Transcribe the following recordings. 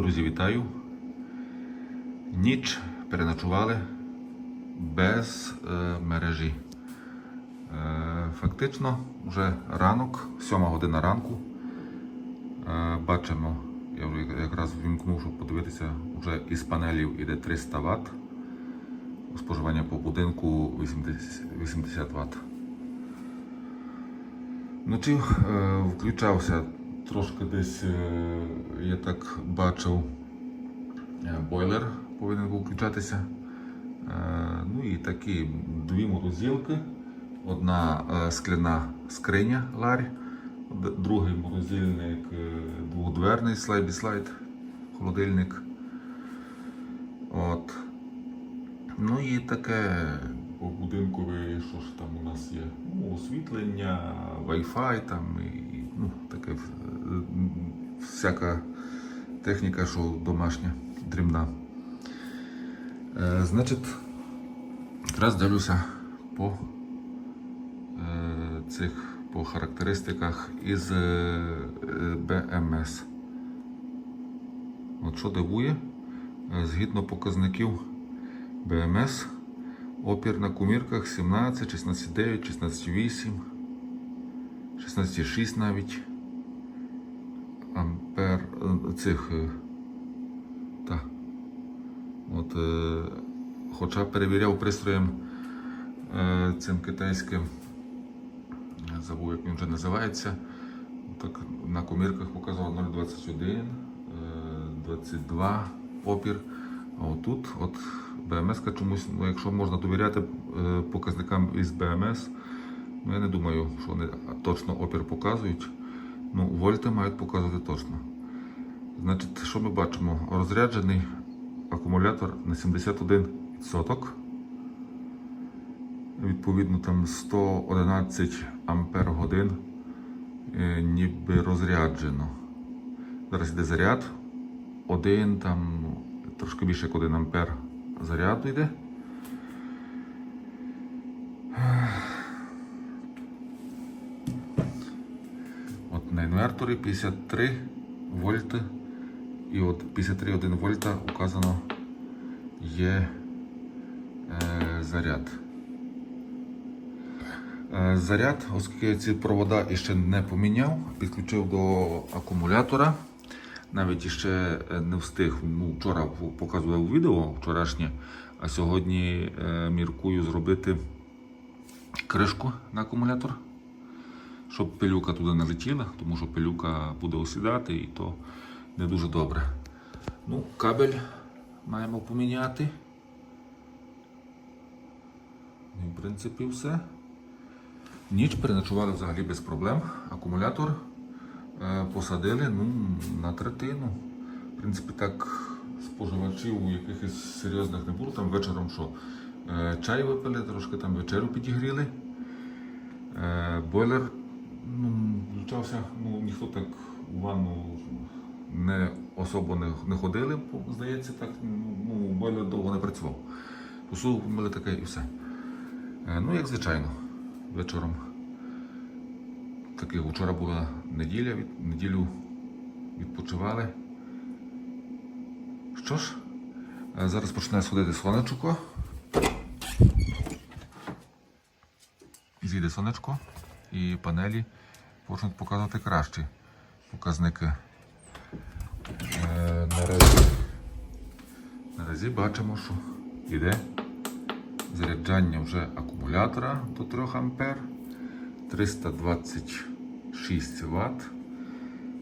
Друзі, вітаю. Ніч переночували без е, мережі. Е, фактично, вже ранок, 7 година ранку. Е, бачимо, я вже якраз вімкнув, щоб подивитися, вже із панелів іде 300 Вт. Споживання по будинку 80, 80 Вт. Вночі е, включався трошки десь, е, так бачив, е, бойлер повинен був включатися. Е, ну і такі дві морозилки. Одна е, скляна скриня ларь, другий морозильник двохдверний слайд слайд холодильник. От. Ну і таке по що ж там у нас є? Ну, освітлення, Wi-Fi там і ну, таке всяка техніка, що домашня, дрібна. Е, значить, якраз дивлюся по е, цих по характеристиках із е, BMS. От що дивує, е, згідно показників БМС, опір на кумірках 17, 16,9, 16,8, 16,6 навіть. Ампер е, цих. е, Та. От, е, хоча перевіряв пристроєм цим китайським, забув, як він вже називається. Так, на комірках показував 0,21, е, 22 опір. А отут, от БМС чомусь, ну, якщо можна довіряти показникам із БМС, ну я не думаю, що вони точно опір показують. Ну, вольти мають показувати точно. Значить, що ми бачимо? Розряджений акумулятор на 71%. Відповідно, там 111 ампер годин е, ніби розряджено. Зараз йде заряд. Один там трошки більше як 1 ампер заряду йде. От на інверторі 53 вольти. І от 53,1 вольта указано є е, заряд. Е, Заряд, оскільки ці провода іще не поміняв, підключив до акумулятора. Навіть іще е, не встиг. Ну, вчора показував відео вчорашнє, а сьогодні е, міркую зробити кришку на акумулятор, щоб пилюка туди не летіла, тому що пилюка буде осідати і то не дуже добре. Ну, кабель маємо поміняти. І, в принципі, все. Ніч переночували взагалі без проблем. Акумулятор е, посадили ну, на третину. В принципі, так споживачів у якихось серйозних не було. Там вечором що е, чай випили, трошки там вечерю підігріли. Е, бойлер ну, включався, ну, ніхто так у ванну не особо не, не ходили, здається, так, ну, бойлер довго не працював. Посув мили таке і все. Е, ну, як звичайно, вечором. Таких вчора була неділя, від, неділю відпочивали. Що ж, е, зараз почне сходити сонечко. Зійде сонечко і панелі почнуть показувати кращі показники. Е, наразі, наразі бачимо, що йде заряджання вже акумулятора до 3 А 326 Вт.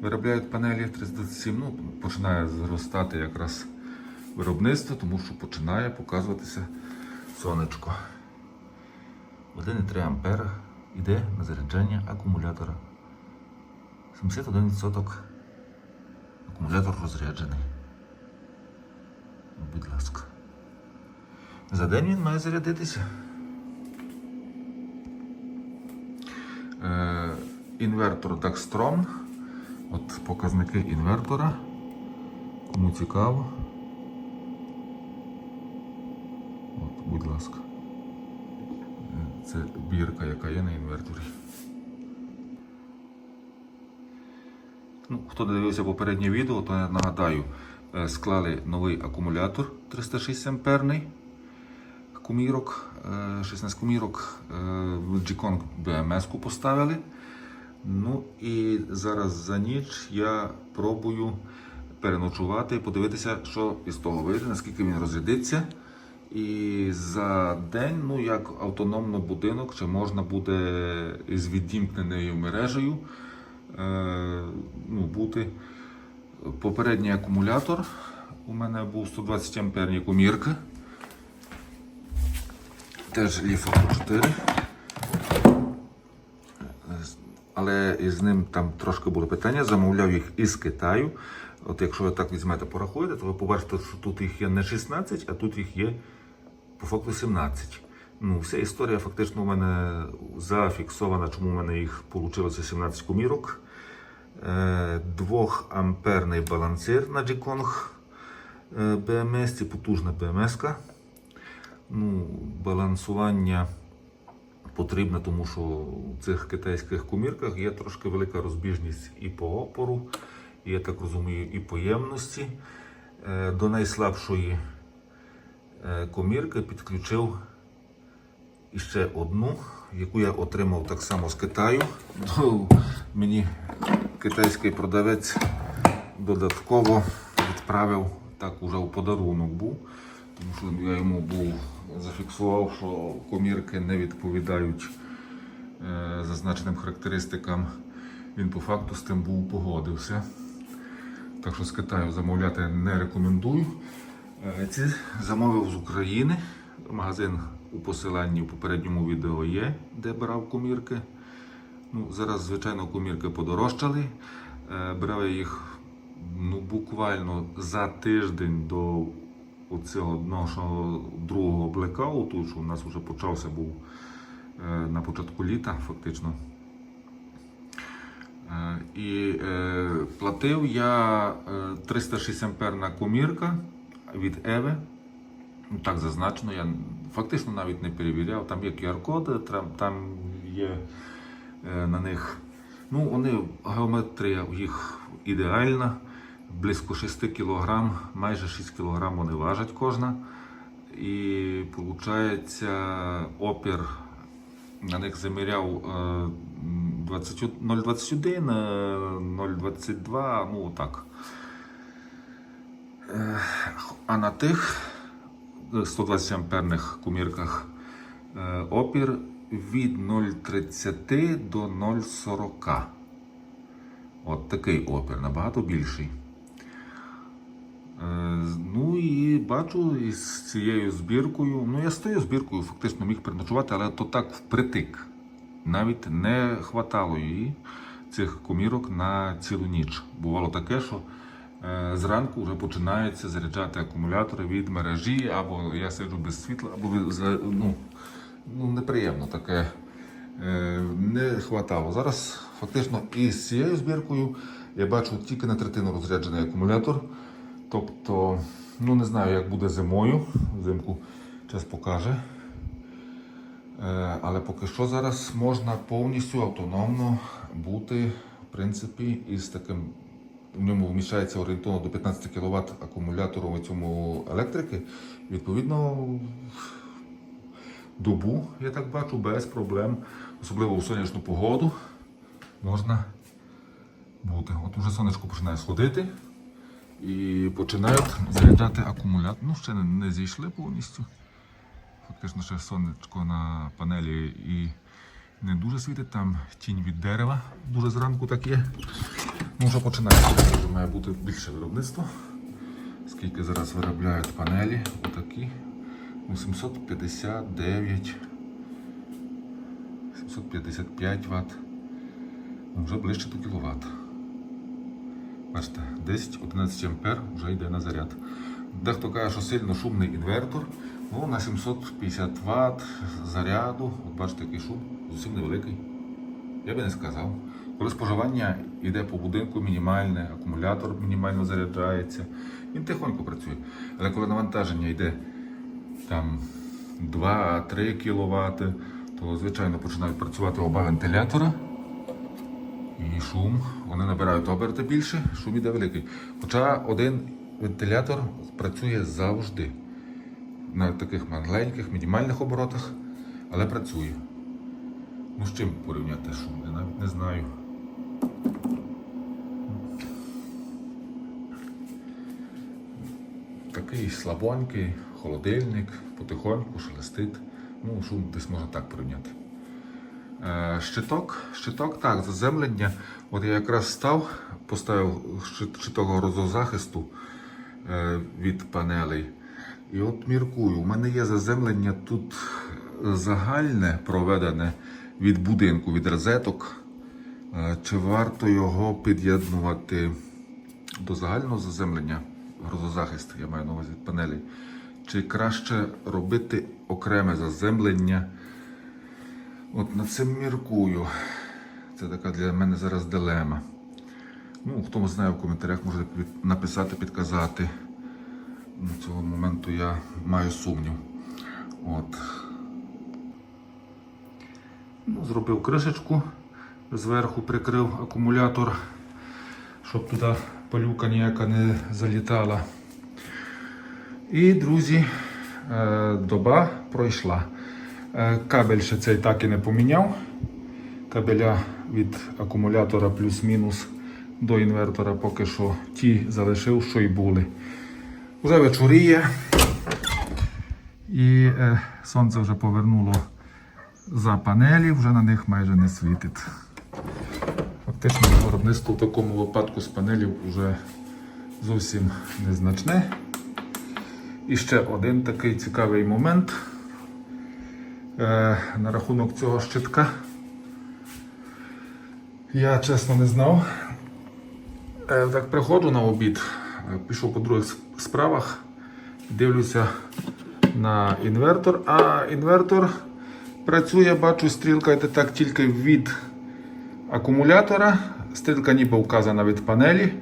Виробляють панелі 327, ну, починає зростати якраз виробництво, тому що починає показуватися сонечко. 1,3 ампера йде на заряджання акумулятора. 71% акумулятор розряджений. Будь ласка. За день він має зарядитися. Е, інвертор Dextrom. От показники інвертора. Кому цікаво. От, будь ласка. Це бірка, яка є на інверторі. Ну, хто дивився попереднє відео, то я нагадаю, е, склали новий акумулятор 306 амперний кумірок, е, 16 кумірок, е, G-Kong BMS-ку поставили. Ну і зараз за ніч я пробую переночувати, подивитися, що із того вийде, наскільки він розрядиться. І за день, ну як автономно будинок, чи можна буде із відімкненою мережею е, ну, бути. Попередній акумулятор у мене був 120 амперні комірки. Теж Ліфа 4. Але із ним там трошки були питання. Замовляв їх із Китаю. От якщо ви так візьмете, порахуєте, то ви побачите, що тут їх є не 16, а тут їх є по факту 17. Ну, вся історія фактично у мене зафіксована, чому у мене їх вийшло 17 комірок. Е, Двохамперний балансир на G-Kong е, BMS, це потужна BMS. Ну, балансування потрібне, тому що в цих китайських комірках є трошки велика розбіжність і по опору, і, я так розумію, і по ємності. Е, До найслабшої е, комірки підключив іще одну, яку я отримав так само з Китаю. Ну, Мені китайський продавець додатково відправив так уже у подарунок був. Тому що я йому був зафіксував, що комірки не відповідають е, зазначеним характеристикам. Він по факту з тим був погодився. Так що з Китаю замовляти не рекомендую. Е, Ці замовив з України. Магазин у посиланні в попередньому відео є, де брав комірки. Ну, зараз, звичайно, комірки подорожчали. Е, Брав я їх ну, буквально за тиждень до оцього нашого другого блекауту, що у нас вже почався був е, на початку літа, фактично. Е, І платив я е, 360 амперна комірка від Еви. Ну, так зазначено, я фактично навіть не перевіряв. Там є QR-коди, там, є на них. Ну, вони геометрія їх ідеальна. Близько 6 кг, майже 6 кг вони важать кожна. І виходить, опір на них заміряв е, 20 0,21, е, 0,22, ну так. Е, А на тих 120 амперних комірках е, опір від 0,30 до 0,40. От такий опір, набагато більший. Е, Ну і бачу із цією збіркою. Ну, я з тією збіркою фактично міг переночувати, але то так впритик. Навіть не хватало її цих комірок на цілу ніч. Бувало таке, що е, зранку вже починається заряджати акумулятори від мережі, або я сиджу без світла, або ну, ну, неприємно таке. Е, Не хватало. Зараз фактично із цією збіркою я бачу тільки на третину розряджений акумулятор. Тобто, ну не знаю, як буде зимою. Взимку час покаже. Е, Але поки що зараз можна повністю автономно бути, в принципі, із таким. В ньому вміщається орієнтовно до 15 кВт акумулятором у цьому електрики. Відповідно, добу, я так бачу, без проблем, особливо у сонячну погоду, можна бути. От уже сонечко починає сходити і починають заряджати акумулятор. Ну, ще не, не зійшли повністю. Фактично ще сонечко на панелі і не дуже світить, там тінь від дерева дуже зранку так є. Ну, вже починається, вже має бути більше виробництво. Скільки зараз виробляють панелі, отакі. Ну, 759, 755 Вт. Вже ближче до кіловат. Бачите, 10-11 ампер вже йде на заряд. Дехто каже, що сильно шумний інвертор. Ну, на 750 Вт заряду. От бачите, який шум, зовсім невеликий. Я би не сказав. Коли споживання йде по будинку мінімальне, акумулятор мінімально заряджається, він тихонько працює. Але коли навантаження йде там 2-3 кВт, то звичайно починають працювати оба вентилятора. І шум, вони набирають оберти більше, шум іде великий. Хоча один вентилятор працює завжди. На таких маленьких, мінімальних оборотах, але працює. Ну, з чим порівняти шум? Я навіть не знаю. Такий слабонький холодильник, потихоньку шелестить. Ну, шум десь можна так порівняти. Е, Щиток, щиток, так, заземлення. От я якраз став, поставив щит- щиток грозозахисту е, від панелей. І от міркую, у мене є заземлення тут загальне проведене від будинку, від розеток. Е, Чи варто його під'єднувати до загального заземлення грозозахист, я маю на увазі від панелей? Чи краще робити окреме заземлення? От над цим міркую. Це така для мене зараз дилема. Ну, хто знає в коментарях, може написати, підказати. Ну, цього моменту я маю сумнів. От. Ну, зробив кришечку, зверху прикрив акумулятор, щоб туди пилюка ніяка не залітала. І, друзі, е, доба пройшла. Е, Кабель ще цей так і не поміняв. Кабеля від акумулятора плюс-мінус до інвертора поки що ті залишив, що й були. Вже вечоріє. І е, сонце вже повернуло за панелі, вже на них майже не світить. Фактично виробництво в такому випадку з панелів вже зовсім незначне. І ще один такий цікавий момент е, на рахунок цього щитка. Я чесно не знав. Е, так приходжу на обід, е, пішов по других справах, дивлюся на інвертор, а інвертор працює, бачу, стрілка йде так тільки від акумулятора. Стрілка ніби вказана від панелі.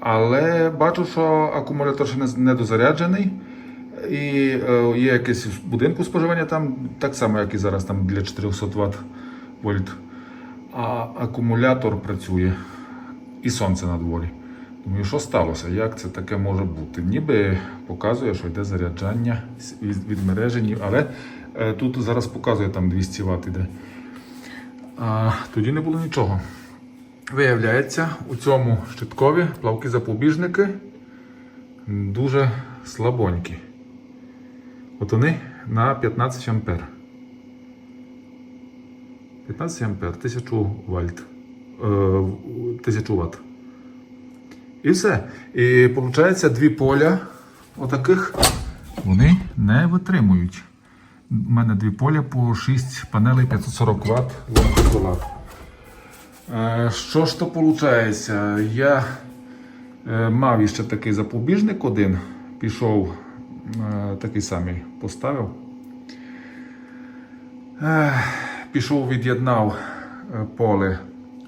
Але бачу, що акумулятор ще не, дозаряджений. І е, є якесь будинку споживання там, так само, як і зараз там для 400 Вт вольт. А акумулятор працює і сонце на дворі. Думаю, що сталося? Як це таке може бути? Ніби показує, що йде заряджання від мережі, але е, тут зараз показує там 200 Вт іде. А тоді не було нічого. Виявляється, у цьому щиткові плавки запобіжники дуже слабонькі. От вони на 15 ампер. 15 ампер, 1000 вольт. Е, 1000 Вт. І все. І виходить, дві поля отаких вони не витримують. У мене дві поля по 6 панелей 540 Вт Е, Що ж то виходить? Я е, мав іще такий запобіжник один, пішов е, такий самий поставив. Е, Пішов, від'єднав е, поле,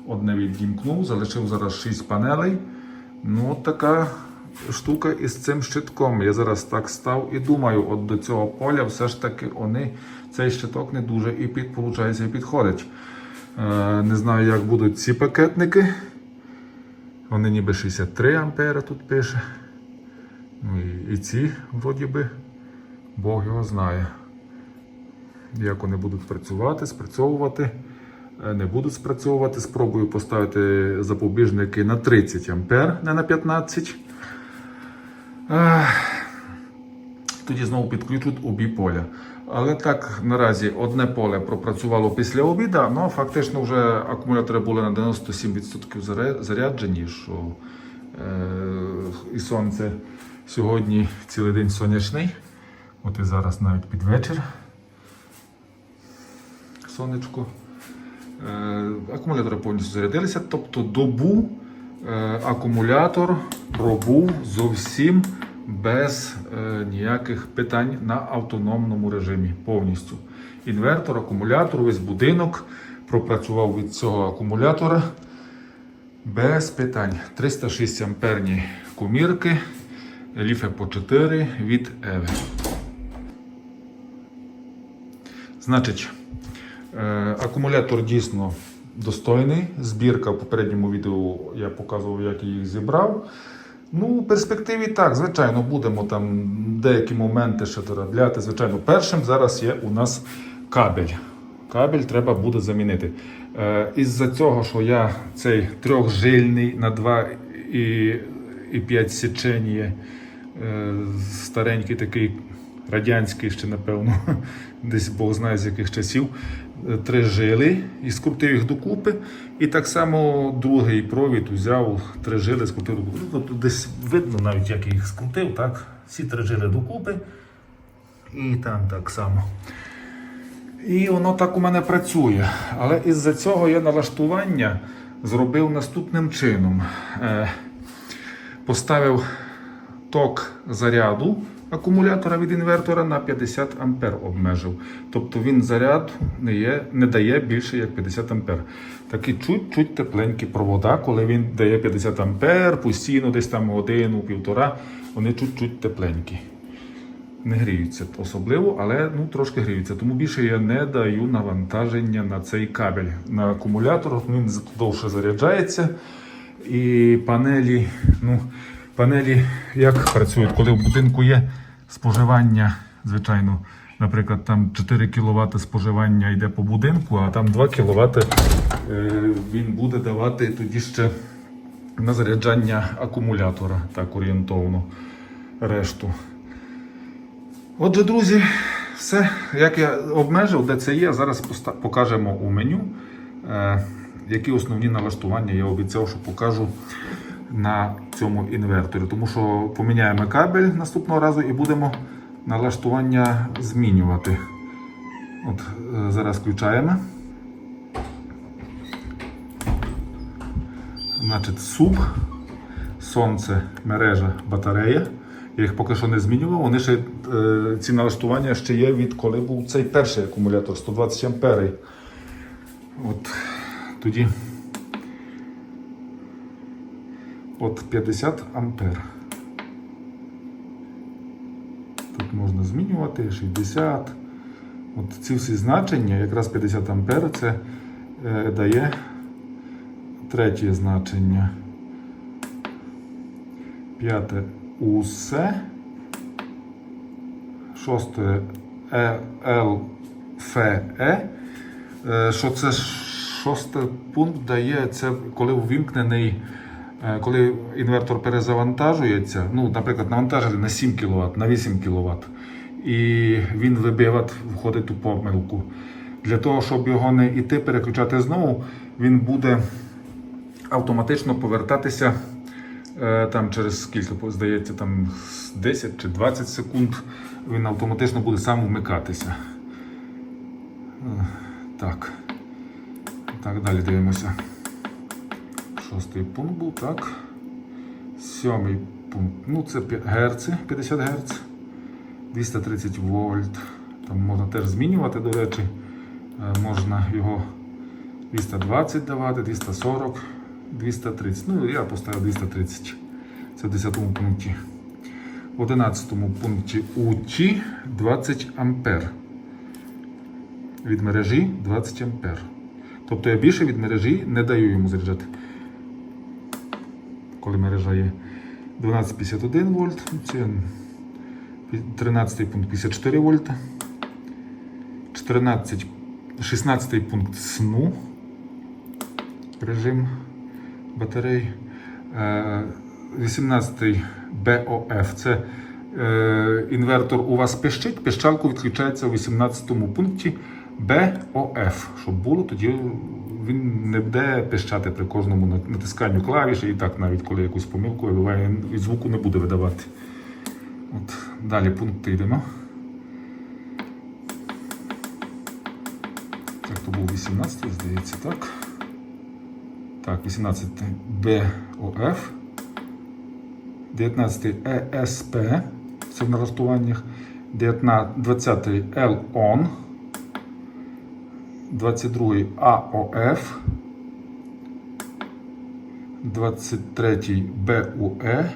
одне відімкнув, залишив зараз 6 панелей. Ну, от така штука із цим щитком. Я зараз так став і думаю, от до цього поля все ж таки вони, цей щиток не дуже і під, виходить, і підходить. Е, не знаю, як будуть ці пакетники. Вони ніби 63 ампери тут пише. Ну і, і ці, вроді би, Бог його знає. Як вони будуть працювати, спрацьовувати. Е, Не будуть спрацьовувати. Спробую поставити запобіжники на 30 ампер, не на 15. Ех, Тоді знову підключуть обі поля. Але так наразі одне поле пропрацювало після обіду, але фактично вже акумулятори були на 97% заряджені, що е, і сонце сьогодні цілий день сонячний. От і зараз навіть під вечір. Сонечко. Е, акумулятори повністю зарядилися, тобто добу е, акумулятор пробув зовсім без е, ніяких питань на автономному режимі повністю. Інвертор, акумулятор, весь будинок пропрацював від цього акумулятора без питань. 306 амперні комірки, ліфе по 4 від Еви. Значить, Е, Акумулятор дійсно достойний. Збірка в попередньому відео я показував, як я їх зібрав. Ну, у перспективі так, звичайно, будемо там деякі моменти ще доробляти. Звичайно, першим зараз є у нас кабель. Кабель треба буде замінити. Е, із-за цього, що я цей трьохжильний на 2 і, і 5 січені, е, старенький такий радянський ще, напевно, десь Бог знає з яких часів. Е, Три жили і скрутив їх докупи. І так само другий провід взяв три жили, скрутив докупи. Ну, Тут десь видно навіть, як їх скрутив, так? Всі три жили докупи. І там так само. І воно так у мене працює. Але із-за цього я налаштування зробив наступним чином. Е, поставив ток заряду акумулятора від інвертора на 50 ампер обмежив. Тобто він заряд не, є, не дає більше як 50 ампер. Такі чуть-чуть тепленькі провода, коли він дає 50 ампер, постійно десь там годину, півтора, вони чуть-чуть тепленькі. Не гріються особливо, але ну, трошки гріються. Тому більше я не даю навантаження на цей кабель. На акумулятор він довше заряджається. І панелі, ну, панелі як працюють, коли в будинку є споживання, звичайно, наприклад, там 4 кВт споживання йде по будинку, а там 2 кВт е, він буде давати тоді ще на заряджання акумулятора, так орієнтовно решту. Отже, друзі, все, як я обмежив, де це є, зараз покажемо у меню, е, які основні налаштування я обіцяв, що покажу на цьому інверторі. Тому що поміняємо кабель наступного разу і будемо налаштування змінювати. От е, зараз включаємо. Значить, суб, сонце, мережа, батарея. Я їх поки що не змінював. Вони ще е, ці налаштування ще є від коли був цей перший акумулятор 120 амперів. От тоді от 50 ампер. Тут можна змінювати 60. От ці всі значення, якраз 50 ампер, це е, дає третє значення. П'яте усе. Шосте е, Л, Ф, Е. Е, Що це шостий пункт дає, це коли увімкнений, коли інвертор перезавантажується, ну, наприклад, навантажили на 7 кВт, на 8 кВт, і він вибивать, входить у помилку. Для того, щоб його не йти переключати знову, він буде автоматично повертатися е, там через скільки, здається, там 10 чи 20 секунд він автоматично буде сам вмикатися. Е, Так. Так, далі дивимося. Шостий пункт був, так. Сьомий пункт. Ну, це герци, 50 Гц. 230 вольт. Там можна теж змінювати, до речі. Е, Можна його 220 давати, 240, 230. Ну, я поставив 230. Це в 10 пункті. В 11 пункті УТІ 20 ампер. Від мережі 20 ампер. Тобто я більше від мережі не даю йому заряджати. Коли мережа є 1251 вольт, це 13 пункт 54 вольта. 14, 16 пункт сну. Режим батарей. Е, 18 БОФ. Це е, інвертор у вас пищить, пищалку відключається у 18 пункті БОФ. Щоб було, тоді він не буде пищати при кожному натисканню клавіші, і так навіть коли якусь помилку вибиває, він звуку не буде видавати. От, далі пункти йдемо. Так, то був 18, здається, так. Так, 18 БОФ. 19 ЕСП. Це в налаштуваннях. 20 LON. 22 АОФ. 23 БУЕ.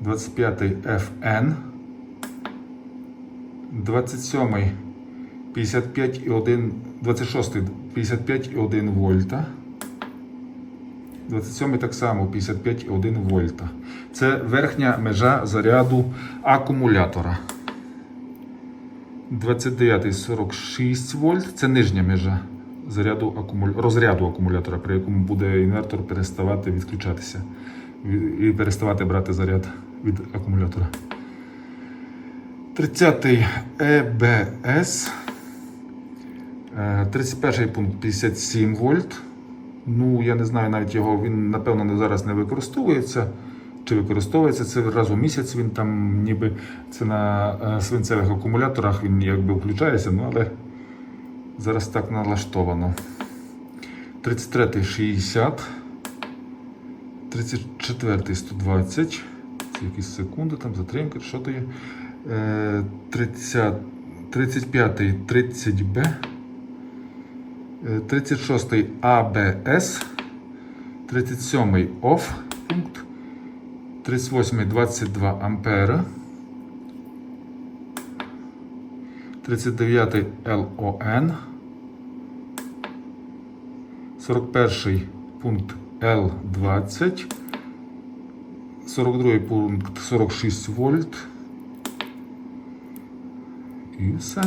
25 FN. 27 55,1, 26 55,1 вольта. 27 так само 55,1 вольта. Це верхня межа заряду акумулятора. 29 46 вольт. Це нижня межа заряду акумуля... розряду акумулятора, при якому буде інвертор переставати відключатися і переставати брати заряд від акумулятора. 30 ЕБС. Е, 31 пункт 57 вольт. Ну, я не знаю навіть його, він напевно зараз не використовується. Чи використовується це раз у місяць, він там ніби це на е, свинцевих акумуляторах він якби включається, ну але зараз так налаштовано. 33 60. 34 120. Це якісь секунди, там затримка, що то є. Е, 30, 35 30Б. Е, 36 АБС. 37 ОФ пункт. 38 22 ампера. 39 ЛОН. 41 пункт Л20. 42 пункт 46 вольт. І все.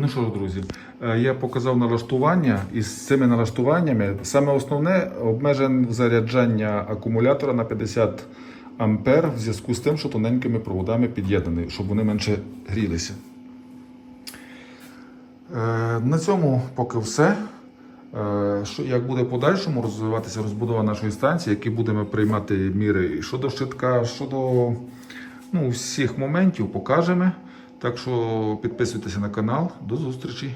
Ну що ж, друзі, е, я показав налаштування, і з цими налаштуваннями саме основне обмежень заряджання акумулятора на 50 ампер в зв'язку з тим, що тоненькими проводами під'єднаний, щоб вони менше грілися. Е, На цьому поки все. Е, як буде подальшому розвиватися розбудова нашої станції, які будемо приймати міри щодо щитка, щодо ну, всіх моментів покажемо. Так що підписуйтеся на канал. До зустрічі!